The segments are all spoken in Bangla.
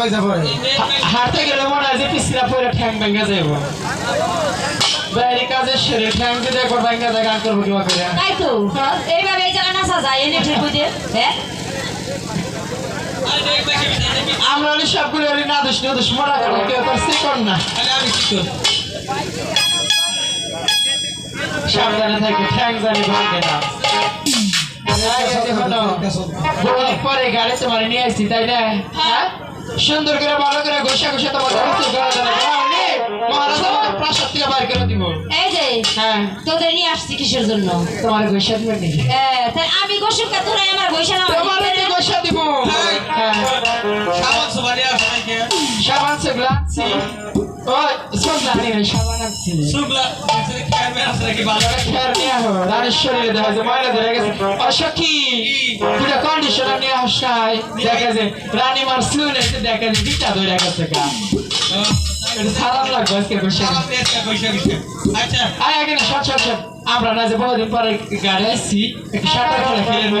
পয়সা পড়ে হাঁটতে গেলে মনে হয় যে পিছলা পরে ঠ্যাং ভেঙে যাব বাইরে কাজের সেরে ঠ্যাং যদি একবার ভেঙে যায় গান করব কিবা করে। তাই তো। এইভাবে এই জায়গা নাচা যায় এনে ঠিক বুঝে হ্যাঁ? আমরা সবগুলো না দোষ না দোষ মরা গেল কেউ করছে কর না। সাবধানে থাকবে ঠ্যাং জানি ভাঙবে না। পরে গাড়ি তোমার নিয়ে আসছি তাই না? হ্যাঁ? সুন্দর করে ভালো করে ঘষা ঘষা তোমার উত্তর করা যাবে মহারাজ আমাকে প্রাসাদ থেকে বাইর করে দিব এই যে হ্যাঁ তোদের নিয়ে আসছি কিসের জন্য তোমার ঘষা দিবে এ, তাই আমি গোসল কা তোরা আমার বৈশা না তোমার কি ঘষা দিব হ্যাঁ সাবান সেগুলো আনছি ওই সবলা আনি নাই সাবান আনছি খেয়ার নিয়ে আহো রানীর শরীরে দেখা যায়। ময়লা ধরে গেছে অসখী দুটা কন্ডিশনার নিয়ে আস দেখা যায় রানী মার এসে দেখা যায়। বিটা ধরে গেছে গা। আমরা না যে বহুদিন পরে গাড়ি আসছি একটু সাঁতার খেলে খেলে নেবে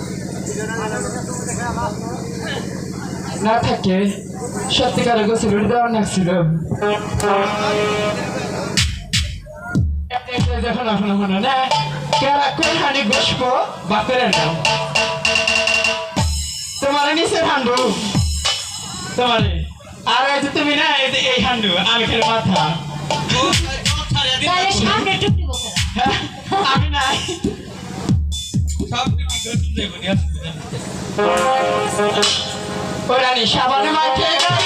না থাকে। সত্যিকারের গোসল দেওয়া লাগছিল দেখো না শোনো শোনো না কেরা কোন হানি বসবো? বা করে নাও। তোমার নিচে হান্ডু তোমার। আর এই যে তুমি না এই হান্ডু আমি খেলে মাথা। হ্যাঁ, আমি নাই। সাবান মাখে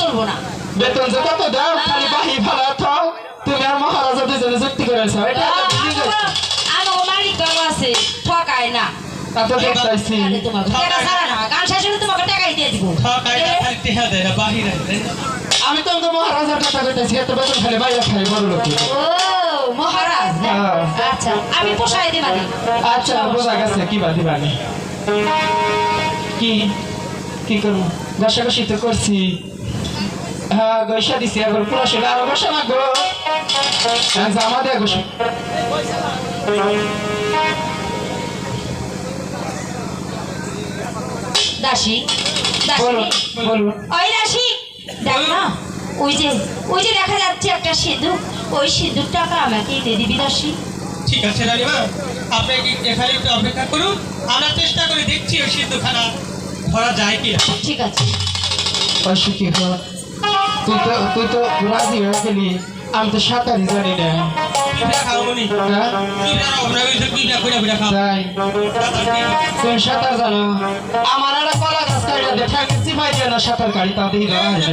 চলবো না। বেতন যে কত দাও খালি বাহি ভাড়া থাও তুমি আর মহারাজা দুজনে যুক্তি করেছ এটা মালিক বাবু আছে ঠকায় না। তা তো দেখতেছি আরে তোমাকে টাকা ছাড়া না গান শেষ তোমাকে টাকাই দিয়ে দিব। আমি তো মহারাজার কথা কইতেছি এত বেতন খালি বাইরে খাই বড় লোক ও মহারাজ। হ্যাঁ। আচ্ছা আমি পোষাই আচ্ছা গেছে কি বানি কি? কি করব? ঘষাঘষি তো করছি। হ্যাঁ গৈসা দিছি এখন পুরো সেটা আরও বসা লাগবো? হ্যাঁ, জামা দেয়া গোসা দাসী দাসী। বলো বলো ওই দাসী দেখ না ওই যে ওই যে দেখা যাচ্ছে একটা সিঁদুর ওই সিঁদুর টাকা আমাকে দিয়ে দিবি দাসী। ঠিক আছে রানীমা আপনি এখানে একটু অপেক্ষা করুন আমরা চেষ্টা করে দেখছি ওই সিদ্ধখানা ধরা যায় কি ঠিক আছে। অসুখী হ তুই তো তুই তো রাজি হয়ে গেলি। আমি তো সাঁতারই জানি না। হ্যাঁ? তুমি সাঁতার জানো? আমার একটা কলা গাছ কাটা দেখে আমি চিপাই দিয়ে না সাঁতার কাটি যাচ্ছে।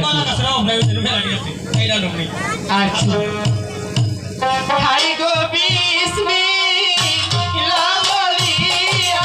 আচ্ছা। হাই গো বিসমিল্লাহ বলিয়া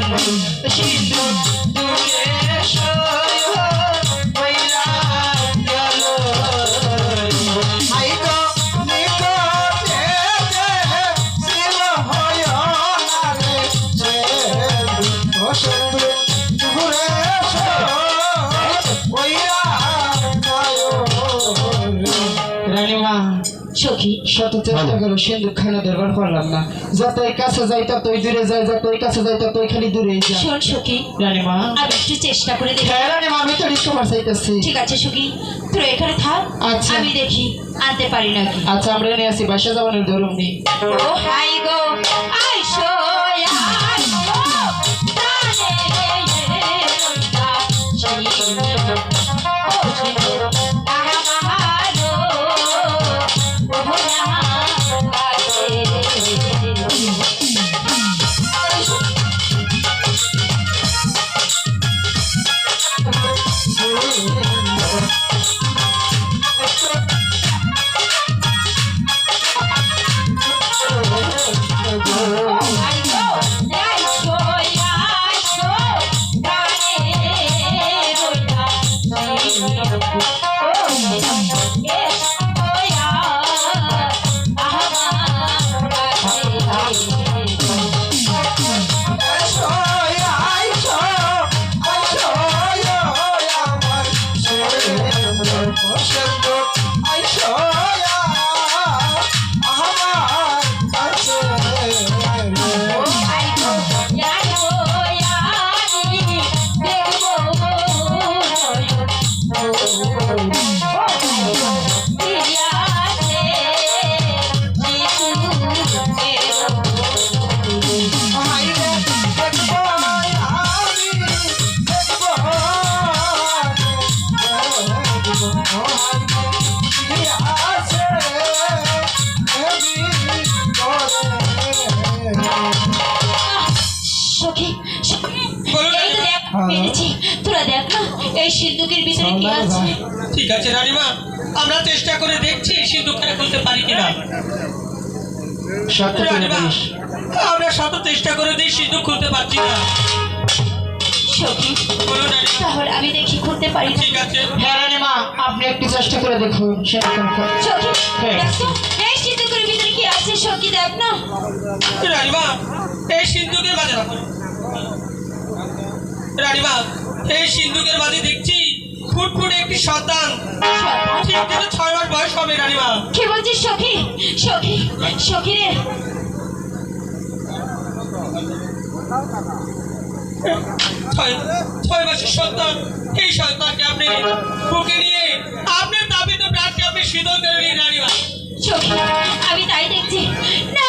রানীমা শত চেষ্টা করে সিন্ধু খানা দরবার করলাম না। যাতে কাছে যাই তুই দূরে যাই যাতে কাছে যাই তুই খালি দূরে যা শোন সখী রানীমা। আমি একটু চেষ্টা করে দেখি। হ্যাঁ রানীমা আমি তো রিস্কভার চাইতেছি ঠিক আছে সখি তুই এখানে থাক আচ্ছা। আমি দেখি আনতে পারি নাকি? আচ্ছা আমরা নিয়ে আসি বাসা যাওয়ানোর ধরুন নি। ও হাই গো ঠিক আছে রানীমা আমরা চেষ্টা করে দেখছি সিদ্ধখানা খুলতে পারি কিনা। রানীমা আমরা শত চেষ্টা করে দিয়ে সিন্ধু খুলতে পারছি না। রানীমা। তাহলে আমি দেখি খুলতে পারি ঠিক আছে। হ্যাঁ রানীমা আপনি একটু চেষ্টা করে দেখুন সেরকম করে। সখী হ্যাঁ। এই সিন্ধুকের ভিতরে কি আছে? সখী দেখ না। রানীমা এই সিন্ধুকের বাজে রাখো রানীমা এই সিন্ধুকের বাজে দেখছি। ফুটফুটে একটি সন্তান? ঠিক যেন ছয় মাস বয়স হবে রানীমা। কি বলছিস সখী? সখী সখী রে। ছয় ছয় মাসের সন্তান। এই সন্তানকে আপনি বুকে নিয়ে আপনার দাবিত প্রাণকে আপনি শীতল করে নিন রানীমা। সখী আমি তাই দেখছি। না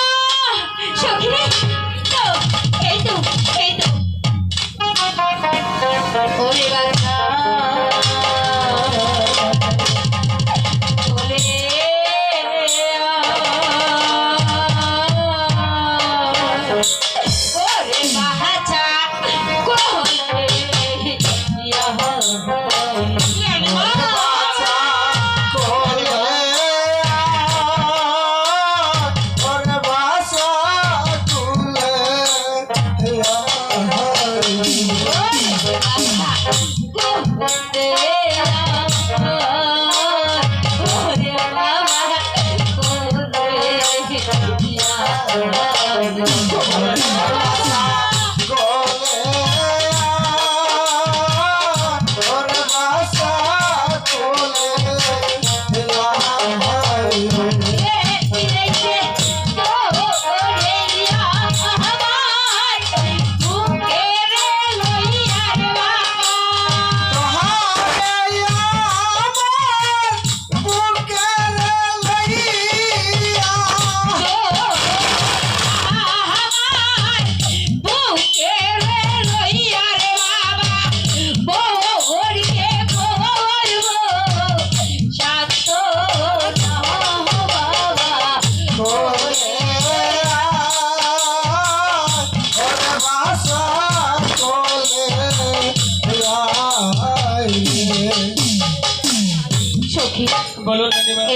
সখী রে তো এই তো এই তো। ওরে বাবা।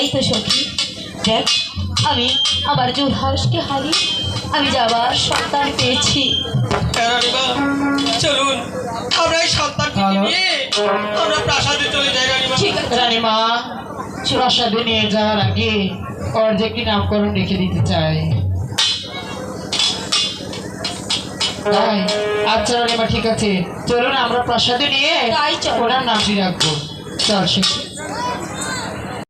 এই তো সখী। দেখ আমি আমার জুলহাসকে হারিয়ে আমি যাবার সন্তান পেয়েছি। হ্যাঁ, চলুন আমরা এই সন্তানকে নিয়ে আমরা প্রাসাদে চলে যাই রানীমা ঠিক আছে। রানীমা প্রাসাদে নিয়ে যাওয়ার আগে ওর যে কি নামকরণ রেখে দিতে চাই। তাই? আচ্ছা রানীমা ঠিক আছে। চলুন আমরা প্রাসাদে নিয়ে ওনার নামটি রাখব। চল সে